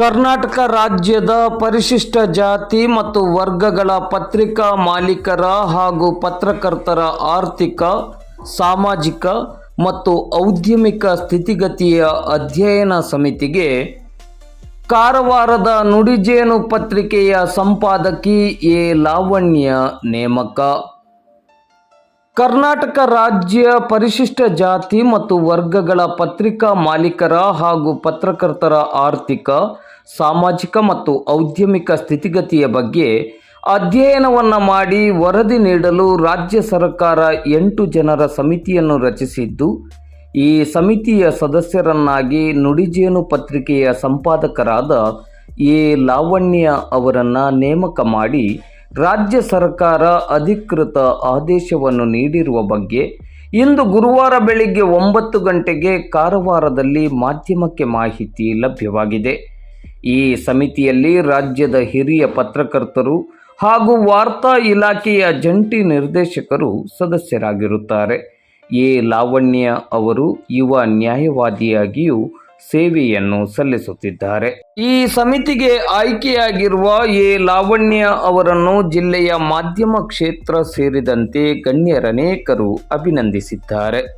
ಕರ್ನಾಟಕ ರಾಜ್ಯದ ಪರಿಶಿಷ್ಟ ಜಾತಿ ಮತ್ತು ವರ್ಗಗಳ ಪತ್ರಿಕಾ ಮಾಲೀಕರ ಹಾಗೂ ಪತ್ರಕರ್ತರ ಆರ್ಥಿಕ, ಸಾಮಾಜಿಕ ಮತ್ತು ಔದ್ಯಮಿಕ ಸ್ಥಿತಿಗತಿಯ ಅಧ್ಯಯನ ಸಮಿತಿಗೆ ಕಾರವಾರದ ನುಡಿಜೇನು ಪತ್ರಿಕೆಯ ಸಂಪಾದಕಿ ಎ. ಲಾವಣ್ಯ ನೇಮಕ. ಕರ್ನಾಟಕ ರಾಜ್ಯ ಪರಿಶಿಷ್ಟ ಜಾತಿ ಮತ್ತು ವರ್ಗಗಳ ಪತ್ರಿಕಾ ಮಾಲೀಕರ ಹಾಗೂ ಪತ್ರಕರ್ತರ ಆರ್ಥಿಕ ಸಾಮಾಜಿಕ ಮತ್ತು ಔದ್ಯಮಿಕ ಸ್ಥಿತಿಗತಿಯ ಬಗ್ಗೆ ಅಧ್ಯಯನವನ್ನು ಮಾಡಿ ವರದಿ ನೀಡಲು ರಾಜ್ಯ ಸರ್ಕಾರ ಎಂಟು ಜನರ ಸಮಿತಿಯನ್ನು ರಚಿಸಿದ್ದು, ಈ ಸಮಿತಿಯ ಸದಸ್ಯರನ್ನಾಗಿ ನುಡಿಜೇನು ಪತ್ರಿಕೆಯ ಸಂಪಾದಕರಾದ ಎ. ಲಾವಣ್ಯ ಅವರನ್ನು ನೇಮಕ ಮಾಡಿ ರಾಜ್ಯ ಸರ್ಕಾರ ಅಧಿಕೃತ ಆದೇಶವನ್ನು ನೀಡಿರುವ ಬಗ್ಗೆ ಇಂದು ಗುರುವಾರ ಬೆಳಿಗ್ಗೆ ಒಂಬತ್ತು ಗಂಟೆಗೆ ಕಾರವಾರದಲ್ಲಿ ಮಾಧ್ಯಮಕ್ಕೆ ಮಾಹಿತಿ ಲಭ್ಯವಾಗಿದೆ. ಈ ಸಮಿತಿಯಲ್ಲಿ ರಾಜ್ಯದ ಹಿರಿಯ ಪತ್ರಕರ್ತರು ಹಾಗೂ ವಾರ್ತಾ ಇಲಾಖೆಯ ಜಂಟಿ ನಿರ್ದೇಶಕರು ಸದಸ್ಯರಾಗಿರುತ್ತಾರೆ. ಎ. ಲಾವಣ್ಯ ಅವರು ಯುವ ನ್ಯಾಯವಾದಿಯಾಗಿಯೂ ಸೇವೆಯನ್ನು ಸಲ್ಲಿಸುತ್ತಿದ್ದಾರೆ. ಈ ಸಮಿತಿಗೆ ಆಯ್ಕೆಯಾಗಿರುವ ಎ. ಲಾವಣ್ಯ ಅವರನ್ನು ಜಿಲ್ಲೆಯ ಮಾಧ್ಯಮ ಕ್ಷೇತ್ರ ಸೇರಿದಂತೆ ಗಣ್ಯರನೇಕರು ಅಭಿನಂದಿಸಿದ್ದಾರೆ.